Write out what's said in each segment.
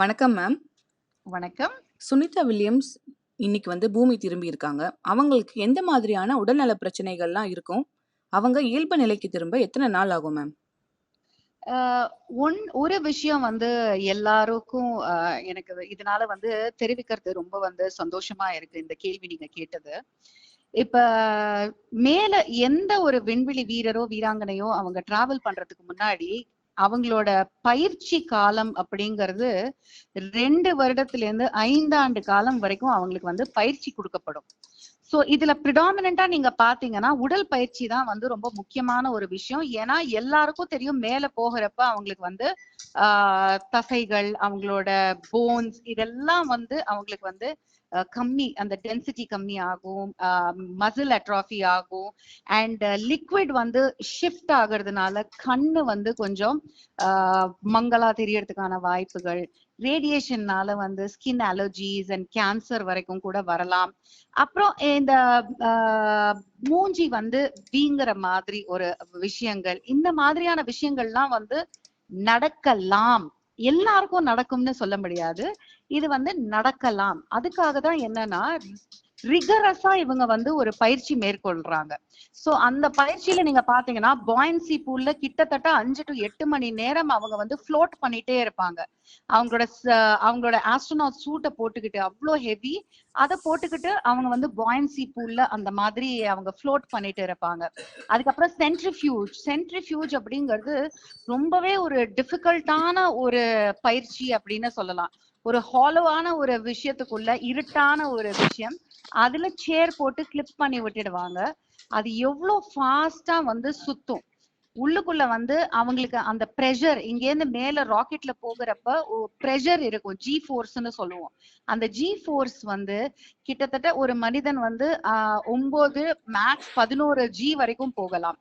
வணக்கம் மேம். வணக்கம். சுனிதா வில்லியம்ஸ் இன்னைக்கு வந்து பூமி திரும்பி இருக்காங்க. அவங்களுக்கு எந்த மாதிரியான உடல்நல பிரச்சனைகள்லாம் இருக்கும்? அவங்க இயல்பு நிலைக்கு திரும்ப எத்தன நாள் ஆகும் மேம்? ஒன் ஒரு விஷயம் வந்து எல்லாருக்கும் எனக்கு இதனால வந்து தெரிவிக்கிறது ரொம்ப வந்து சந்தோஷமா இருக்கு. இந்த கேள்வி நீங்க கேட்டது. இப்ப மேல எந்த ஒரு விண்வெளி வீரரோ, வீராங்கனையோ அவங்க டிராவல் பண்றதுக்கு முன்னாடி, அவங்களோட பயிற்சி காலம் அப்படிங்கிறது 2 வருடத்திலேருந்து 5 ஆண்டு காலம் வரைக்கும் அவங்களுக்கு வந்து பயிற்சி கொடுக்கப்படும். சோ இதுல ப்ரிடாமினா நீங்க பாத்தீங்கன்னா உடல் பயிற்சி தான் வந்து ரொம்ப முக்கியமான ஒரு விஷயம். ஏன்னா எல்லாருக்கும் தெரியும் மேல போகிறப்ப அவங்களுக்கு வந்து ஆஹ் தசைகள், அவங்களோட போன்ஸ் இதெல்லாம் வந்து அவங்களுக்கு வந்து கம்மி அந்த டென்சிட்டி கம்மி ஆகும். மசில் அட்ராஃபி ஆகும். அண்ட் லிக்விட் வந்து ஷிஃப்ட் ஆகுறதுனால கண்ணு வந்து கொஞ்சம் மங்களா மங்கலா தெரியறதுக்கான வாய்ப்புகள், ரேடியேஷன்னால வந்து ஸ்கின் அலர்ஜிஸ் அண்ட் கேன்சர் வரைக்கும் கூட வரலாம். அப்புறம் இந்த மூஞ்சி வந்து வீங்குற மாதிரி ஒரு விஷயங்கள், இந்த மாதிரியான விஷயங்கள்லாம் வந்து நடக்கலாம். எல்லாருக்கும் நடக்கும்னு சொல்ல முடியாது. இது வந்து நடக்கலாம். அதுக்காக தான் என்னன்னா, ரிகரஸா இவங்க வந்து ஒரு பயிற்சி மேற்கொள்றாங்க. சோ அந்த பயிற்சியில நீங்க பார்த்தீங்கன்னா, பாயின்சி பூல்ல கிட்டத்தட்ட அஞ்சு டு எட்டு மணி நேரம் அவங்க வந்து ஃப்ளோட் பண்ணிட்டே இருப்பாங்க. அவங்களோட அவங்களோட ஆஸ்ட்ரோனாட் சூட்ட போட்டுக்கிட்டு அவ்வளோ ஹெவி. அத போட்டுக்கிட்டு அவங்க வந்து பாயன்சி பூல்ல அந்த மாதிரி அவங்க ஃப்ளோட் பண்ணிட்டு இருப்பாங்க. அதுக்கப்புறம் சென்ட்ரிஃபியூஜ். சென்ட்ரிஃபியூஜ் அப்படிங்கிறது ரொம்பவே ஒரு டிஃபிகல்ட்டான ஒரு பயிற்சி அப்படின்னு சொல்லலாம். ஒரு ஹாலோவான ஒரு விஷயத்துக்குள்ள இருட்டான ஒரு விஷயம். அதுல சேர் போட்டு கிளிப் பண்ணி விட்டுடுவாங்க. அது எவ்ளோ ஃபாஸ்டா வந்து சுத்தும். உள்ளுக்குள்ள வந்து அவங்களுக்கு அந்த ப்ரெஷர் இங்கேருந்து மேல ராக்கெட்ல போகிறப்ப ப்ரெஷர் இருக்கும். ஜி ஃபோர்ஸ்ன்னு சொல்லுவோம். அந்த ஜி ஃபோர்ஸ் வந்து கிட்டத்தட்ட ஒரு மனிதன் வந்து ஒன்பது மேக்ஸ் 11 ஜி வரைக்கும் போகலாம்.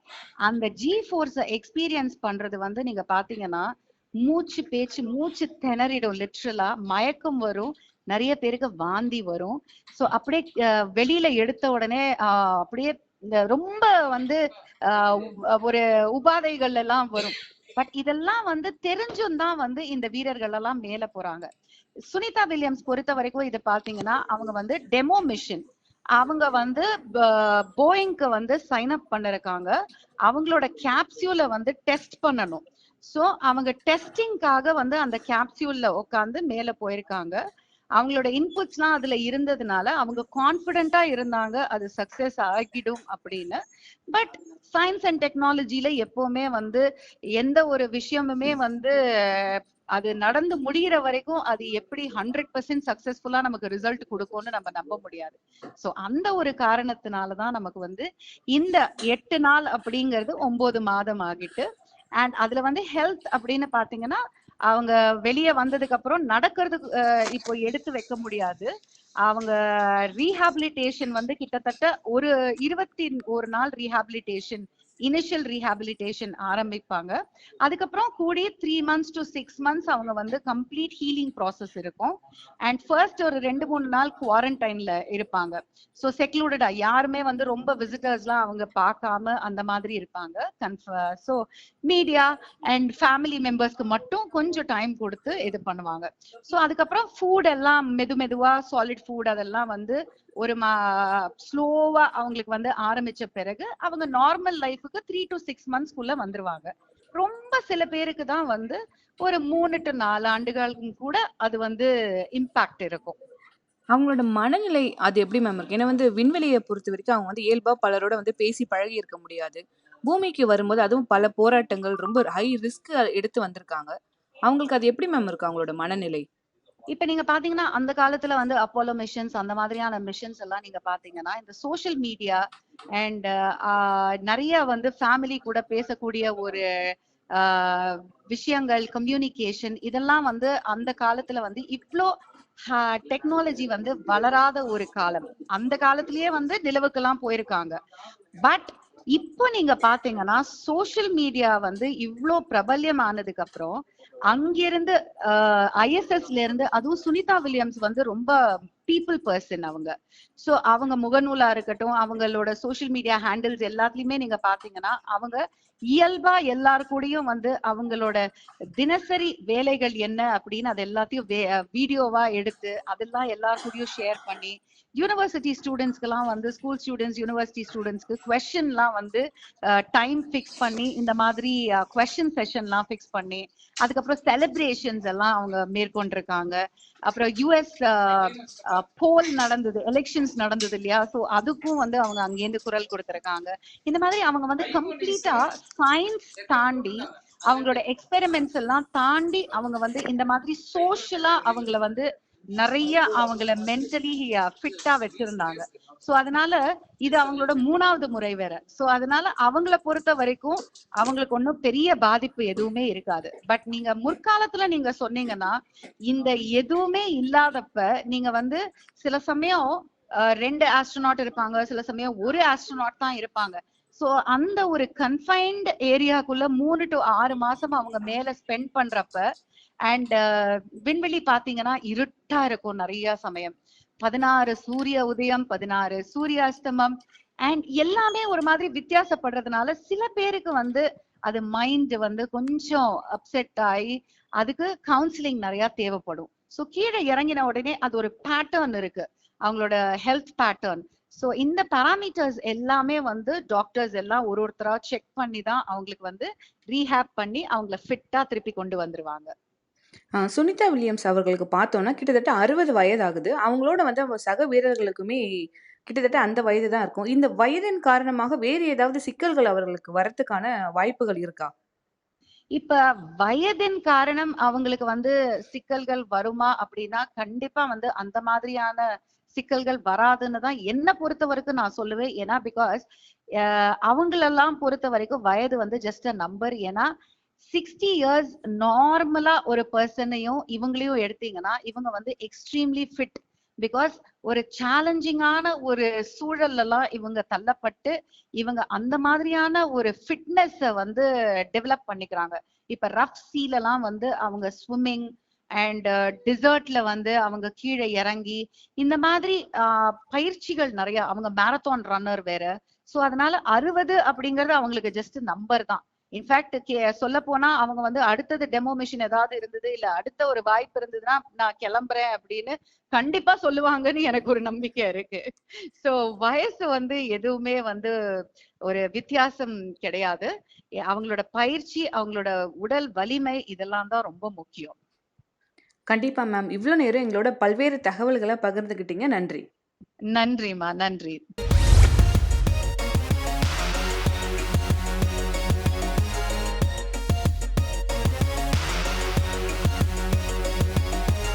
அந்த ஜி ஃபோர்ஸை எக்ஸ்பீரியன்ஸ் பண்றது வந்து நீங்க பாத்தீங்கன்னா மூச்சு பேச்சு மூச்சு திணறிடும் லிட்ரலா. மயக்கம் வரும். நிறைய பேருக்கு வாந்தி வரும். ஸோ அப்படியே வெளியில எடுத்த உடனே அப்படியே இந்த ரொம்ப வந்து ஒரு உபாதைகள் எல்லாம் வரும். பட் இதெல்லாம் வந்து தெரிஞ்சும் தான் வந்து இந்த வீரர்கள் எல்லாம் மேல போறாங்க. சுனிதா வில்லியம்ஸ் பொறுத்த வரைக்கும் இதை பாத்தீங்கன்னா அவங்க வந்து டெமோ மிஷின் அவங்க வந்து போயிங்க்கு வந்து சைன் அப் பண்ணிருக்காங்க. அவங்களோட கேப்சியூல வந்து டெஸ்ட் பண்ணணும். சோ அவங்க டெஸ்டிங்காக வந்து அந்த கேப்சியூல்ல உட்காந்து மேல போயிருக்காங்க. அவங்களோட இன்புட்ஸ்லாம் அதுல இருந்ததுனால அவங்க கான்ஃபிடென்ட்டா இருந்தாங்க. அது சக்சஸ் ஆகிடும் அப்படின்னு. பட் சயின்ஸ் அண்ட் டெக்னாலஜில எப்பவுமே வந்து எந்த ஒரு விஷயமுமே வந்து அது நடந்து முடிகிற வரைக்கும் அது எப்படி 100% சக்சஸ்ஃபுல்லா நமக்கு ரிசல்ட் கொடுக்கும்னு நம்ம நம்ப முடியாது. ஸோ அந்த ஒரு காரணத்தினாலதான் நமக்கு வந்து இந்த எட்டு நாள் அப்படிங்கிறது ஒன்பது மாதம் ஆகிட்டு. அண்ட் அதுல வந்து ஹெல்த் அப்படின்னு பாத்தீங்கன்னா அவங்க வெளிய வந்ததுக்கு அப்புறம் நடக்கிறதுக்கு இப்போ எடுத்து வைக்க முடியாது. அவங்க ரீஹாபிலிட்டேஷன் வந்து கிட்டத்தட்ட ஒரு 21 நாள் ரீஹாபிலிட்டேஷன் இனிஷியல் ரீஹாபிலிட்டேஷன் ஆரம்பிப்பாங்க. அதுக்கப்புறம் கூட three months to six months அவங்க வந்து கம்ப்ளீட் ஹீலிங் ப்ராசஸ் இருக்கும். அண்ட் ஃபர்ஸ்ட் ஒரு 2, 3 நாள் குவாரண்டைன்ல இருப்பாங்க. ஸோ செக்லூடடா யாருமே வந்து ரொம்ப விசிட்டர்ஸ்லாம் அவங்க பார்க்காம அந்த மாதிரி இருப்பாங்க. கன்ஃபர் ஸோ மீடியா அண்ட் ஃபேமிலி மெம்பர்ஸ்க்கு மட்டும் கொஞ்சம் டைம் குடுத்து இது பண்ணுவாங்க. ஸோ அதுக்கப்புறம் ஃபுட் எல்லாம் மெது மெதுவா சாலிட் ஃபுட் அதெல்லாம் வந்து ஒரு மா ஸ்லோவா அவங்களுக்கு வந்து ஆரம்பிச்ச பிறகு அவங்க நார்மல் லைஃப் லைஃப்க்கு 3 டூ 6 மந்த்ஸ்க்குள்ள வந்துருவாங்க. ரொம்ப சில பேருக்கு தான் வந்து ஒரு மூணு டு நாலு ஆண்டுகளுக்கும் கூட அது வந்து இம்பாக்ட் இருக்கும். அவங்களோட மனநிலை அது எப்படி மேம் இருக்கு? ஏன்னா வந்து விண்வெளியை பொறுத்த வரைக்கும் அவங்க வந்து இயல்பா பலரோட வந்து பேசி பழகி இருக்க முடியாது. பூமிக்கு வரும்போது அதுவும் பல போராட்டங்கள் ரொம்ப ஹை ரிஸ்க் எடுத்து வந்திருக்காங்க. அவங்களுக்கு அது எப்படி மேம் இருக்கு அவங்களோட மனநிலை? இப்ப நீங்க பாத்தீங்கன்னா அந்த காலத்துல வந்து அப்போலோ மிஷன்ஸ் அந்த மாதிரியான மிஷன்ஸ் எல்லாம் நீங்க பாத்தீங்கன்னா இந்த சோசியல் மீடியா அண்ட் நிறைய வந்து ஃபேமிலி கூட பேசக்கூடிய ஒரு விஷயங்கள், கம்யூனிகேஷன் இதெல்லாம் வந்து அந்த காலத்துல வந்து இவ்ளோ டெக்னாலஜி வந்து வளராத ஒரு காலம். அந்த காலத்திலேயே வந்து நிலவுக்கெல்லாம் போயிருக்காங்க. பட் இப்போ நீங்க பாத்தீங்கன்னா சோசியல் மீடியா வந்து இவ்வளோ பிரபல்யம் ஆனதுக்கு அப்புறம், அங்கிருந்து ஐஎஸ்எஸ்ல இருந்து அதுவும் சுனிதா வில்லியம்ஸ் வந்து ரொம்ப பீப்புள் பர்சன் அவங்க. சோ அவங்க முகநூலா இருக்கட்டும் அவங்களோட சோசியல் மீடியா ஹேண்டில்ஸ் எல்லாத்துலயுமே நீங்க பாத்தீங்கன்னா அவங்க இயல்பா எல்லாரு கூடயும் வந்து அவங்களோட தினசரி வேலைகள் என்ன அப்படின்னு அது எல்லாத்தையும் வீடியோவா எடுத்து அதெல்லாம் எல்லாரு கூடயும் ஷேர் பண்ணி யூனிவர்சிட்டி ஸ்டூடெண்ட்ஸ்க்கெல்லாம் வந்து ஸ்கூல் ஸ்டூடெண்ட்ஸ் யூனிவர்சிட்டி ஸ்டூடெண்ட்ஸ்க்கு கொஸ்டின்லாம் வந்து டைம் ஃபிக்ஸ் பண்ணி இந்த மாதிரி கொஸ்டின் செஷன்லாம் ஃபிக்ஸ் பண்ணி அதுக்கப்புறம் செலிப்ரேஷன்ஸ் எல்லாம் அவங்க மேற்கொண்டிருக்காங்க. அப்புறம் யூஎஸ் போல் நடந்தது எலெக்ஷன்ஸ் நடந்தது இல்லையா சோ அதுக்கும் வந்து அவங்க அங்கேருந்து குரல் கொடுத்திருக்காங்க. இந்த மாதிரி அவங்க வந்து கம்ப்ளீட்டா சயின்ஸ் தாண்டி அவங்களோட எக்ஸ்பெரிமெண்ட்ஸ் எல்லாம் தாண்டி அவங்க வந்து இந்த மாதிரி சோஷியலா அவங்கள வந்து நிறைய அவங்கள மென்டலி ஃபிட்டா வச்சிருந்தாங்க. சோ அதனால இது அவங்களோட மூணாவது முறை வேற. சோ அதனால அவங்கள பொறுத்த வரைக்கும் அவங்களுக்கு ஒன்றும் பெரிய பாதிப்பு எதுவுமே இருக்காது. பட் நீங்க முற்காலத்துல நீங்க சொன்னீங்கன்னா இந்த எதுவுமே இல்லாதப்ப நீங்க வந்து சில சமயம் ரெண்டு ஆஸ்ட்ரோனாட் இருப்பாங்க சில சமயம் ஒரு ஆஸ்ட்ரோனாட் தான் இருப்பாங்க. சோ அந்த ஒரு கன்ஃபைன்ட் ஏரியாக்குள்ள மூணு டு ஆறு மாசம் அவங்க மேல ஸ்பெண்ட் பண்றப்ப அண்ட் uh, விண்வெளி பாத்தீங்கன்னா இருட்டா இருக்கும் நிறைய சமயம். பதினாறு சூரிய உதயம் பதினாறு சூரியாஸ்தமம். அண்ட் எல்லாமே ஒரு மாதிரி வித்தியாசப்படுறதுனால சில பேருக்கு வந்து அது மைண்ட் வந்து கொஞ்சம் அப்செட் ஆகி அதுக்கு கவுன்சிலிங் நிறைய தேவைப்படும். ஸோ கீழே இறங்கின உடனே அது ஒரு பேட்டர்ன் இருக்கு. அவங்களோட ஹெல்த் பேட்டர்ன் ஸோ இந்த பேராமீட்டர்ஸ் எல்லாமே வந்து டாக்டர்ஸ் எல்லாம் ஒரு ஒருத்தரா செக் பண்ணி தான் அவங்களுக்கு வந்து ரீஹேப் பண்ணி அவங்கள ஃபிட்டா திருப்பி கொண்டு வந்துருவாங்க. சுனிதா வில்லியம்ஸ் அவர்களுக்கு பார்த்தோம்னா கிட்டத்தட்ட அறுபது வயதாகுது. அவங்களோட வந்து அவங்க சக வீரர்களுக்குமே கிட்டத்தட்ட அந்த வயது தான் இருக்கும். இந்த வயதின் காரணமாக வேறு ஏதாவது சிக்கல்கள் அவர்களுக்கு வரத்துக்கான வாய்ப்புகள் இருக்கா? இப்ப வயதின் காரணம் அவங்களுக்கு வந்து சிக்கல்கள் வருமா அப்படின்னா கண்டிப்பா வந்து அந்த மாதிரியான சிக்கல்கள் வராதுன்னு தான் என்ன பொறுத்த வரைக்கும் நான் சொல்லுவேன். ஏன்னா பிகாஸ் அவங்களெல்லாம் பொறுத்த வரைக்கும் வயது வந்து ஜஸ்ட் அ நம்பர் ஏன்னா சிக்ஸ்டி இயர்ஸ் நார்மலா ஒரு பர்சனையும் இவங்களையும் எடுத்தீங்கன்னா இவங்க வந்து எக்ஸ்ட்ரீம்லி ஃபிட் பிகாஸ் ஒரு சேலஞ்சிங்கான ஒரு சூழல்ல எல்லாம் இவங்க தள்ளப்பட்டு இவங்க அந்த மாதிரியான ஒரு ஃபிட்னஸ் வந்து டெவலப் பண்ணிக்கிறாங்க. இப்ப ரஃப் சீலெல்லாம் வந்து அவங்க ஸ்விம்மிங் அண்ட் டிசர்ட்ல வந்து அவங்க கீழே இறங்கி இந்த மாதிரி பயிற்சிகள் நிறைய அவங்க மேரத்தான் ரன்னர் வேற. சோ அதனால அறுபது அப்படிங்கறது அவங்களுக்கு ஜஸ்ட் நம்பர் தான். இன்ஃபேக்ட் சொல்ல போனா அவங்க வந்து அடுத்தது டெமோ மிஷின் ஏதாவது இருந்தது இல்ல அடுத்த ஒரு வாய்ப்பு இருந்ததுன்னா நான் கிளம்புறேன் அப்படின்னு கண்டிப்பா சொல்லுவாங்கன்னு எனக்கு ஒரு நம்பிக்கை இருக்கு. சோ வயசு வந்து எதுவுமே வந்து ஒரு வித்தியாசம் கிடையாது. அவங்களோட பயிற்சி அவங்களோட உடல் வலிமை இதெல்லாம் தான் ரொம்ப முக்கியம். கண்டிப்பா மேம் இவ்வளவு நேரம் எங்களோட பல்வேறு தகவல்களை பகிர்ந்துகிட்டீங்க. நன்றி. நன்றிமா நன்றி.